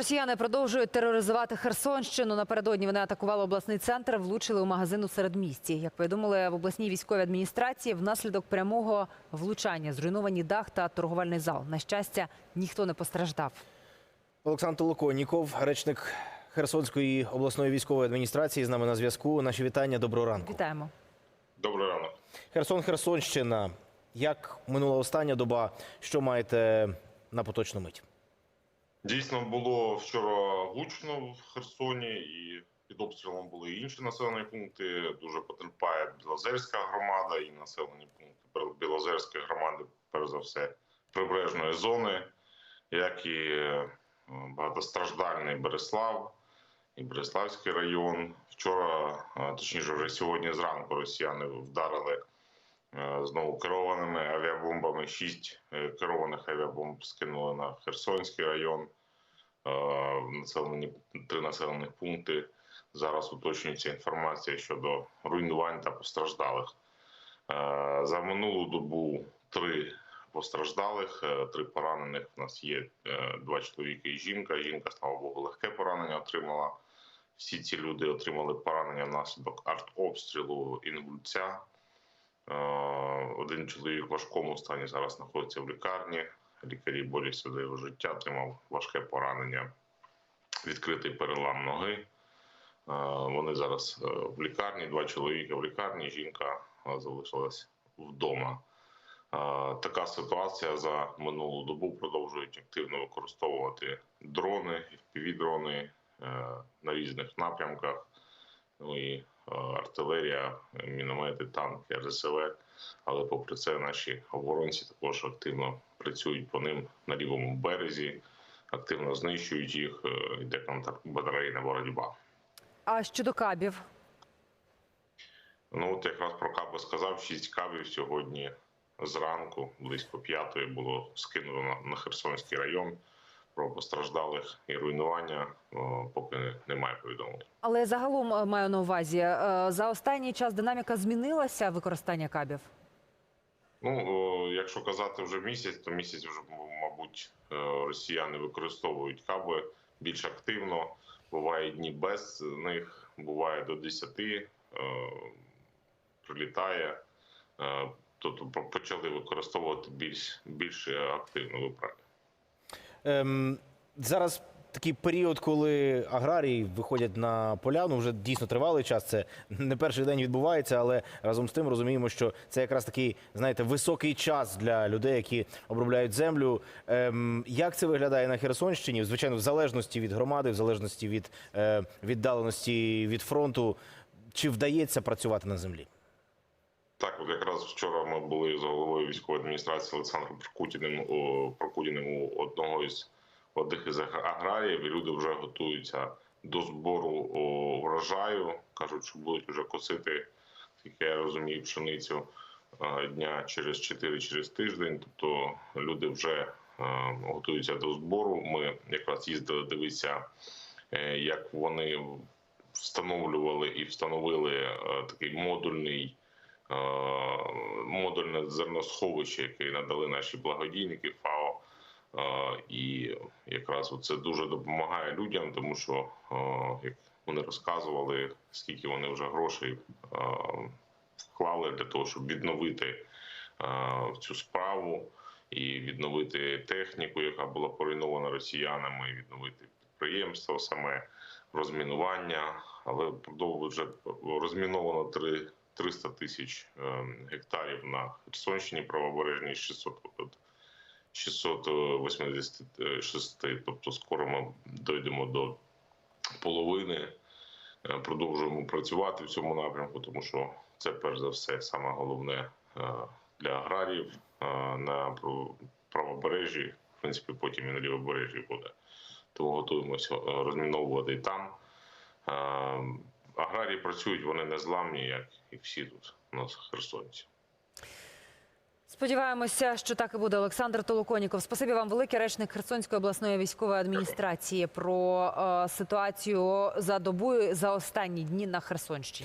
Росіяни продовжують тероризувати Херсонщину. Напередодні вони атакували обласний центр, влучили у магазин у середмісті. Як повідомили в обласній військовій адміністрації, внаслідок прямого влучання зруйновані дах та торговельний зал. На щастя, ніхто не постраждав. Олександр Толоконніков, речник Херсонської обласної військової адміністрації, з нами на зв'язку. Наші вітання. Доброго ранку. Вітаємо. Добрий ранок. Херсон, Херсонщина. Як минула остання доба? Що маєте на поточну мить? Дійсно було вчора гучно в Херсоні, і під обстрілом були і інші населені пункти. Дуже потерпає Білозерська громада і населені пункти Білозерської громади, перш за все, прибережної зони, як і е, багатостраждальний Береслав і Береславський район. Вчора, е, точніше, вже сьогодні зранку росіяни вдарили знову керованими авіабомбами. Шість е, керованих авіабомб скинули на Херсонський район. Е, Населені три населених пункти. Зараз уточнюється інформація щодо руйнувань та постраждалих. Е, За минулу добу три постраждалих, е, три поранених. У нас є е, два чоловіки і жінка. Жінка, слава Богу, легке поранення отримала. Всі ці люди отримали поранення внаслідок артобстрілу інгульця. Е, Один чоловік в важкому стані зараз знаходиться в лікарні. Лікарі борються за його життя, отримав важке поранення, відкритий перелам ноги. Е, Вони зараз е, в лікарні, два чоловіка в лікарні, жінка залишилась вдома. Така ситуація за минулу добу продовжують активно використовувати дрони, півдрони на різних напрямках. Ну і е, артилерія, міномети, танки, РСВ. Але попри це наші оборонці також активно працюють по ним на лівому березі, активно знищують їх. е, Йде контакт батарейна боротьба. А щодо кабів, Ну от якраз про каби сказав, шість кабів сьогодні зранку, близько п'ятої, було скинуто на Херсонський район. Про постраждалих і руйнування поки немає повідомлень. але загалом е, маю на увазі е, за останній час динаміка змінилася використання кабів. Ну, якщо казати вже місяць, то місяць вже, мабуть, е, росіяни використовують каби більш активно. Буває дні без них, буває до 10, е, прилітає. Е, Тобто по- почали використовувати більш, більш активно, ви праві. Ем, зараз такий період, коли аграрії виходять на поляну, вже дійсно тривалий час. Це не перший день відбувається, але разом з тим розуміємо, що це якраз такий, знаєте, високий час для людей, які обробляють землю. Ем, як це виглядає на Херсонщині? Звичайно, в залежності від громади, в залежності від е, віддаленості від фронту, чи вдається працювати на землі? Так, от якраз вчора ми були з головою військової адміністрації Олександром Прокутіним, о, Прокутіним у одного із одних із аграріїв. Люди вже готуються до збору врожаю. кажуть, що будуть вже косити, як я розумію, пшеницю дня через 4 через тиждень. Тобто люди вже готуються до збору. Ми якраз їздили дивитися, е, як вони встановлювали і встановили е, такий модульний модульне зерносховище, яке надали наші благодійники ФАО. Е, І якраз це дуже допомагає людям, тому що е, як вони розказували, скільки вони вже грошей е, вклали для того, щоб відновити е, цю справу і відновити техніку, яка була поруйнована росіянами, і відновити підприємство, саме розмінування. Але вже розміновано три 300 тисяч е, гектарів на Херсонщині правобережній 600, 686, тобто скоро ми дійдемо до половини. Е, Продовжуємо працювати в цьому напрямку, тому що це перш за все саме головне е, для аграріїв на правобережжі, в принципі, потім і на лівобережжі буде. Тому готуємося розміновувати і там. Аграрії працюють, вони не зламні, як і всі тут у нас херсонці. Сподіваємося, що так і буде. Олександр Толоконіков. Спасибі вам велике. Речник Херсонської обласної військової адміністрації про е, ситуацію за добу за останні дні на Херсонщині.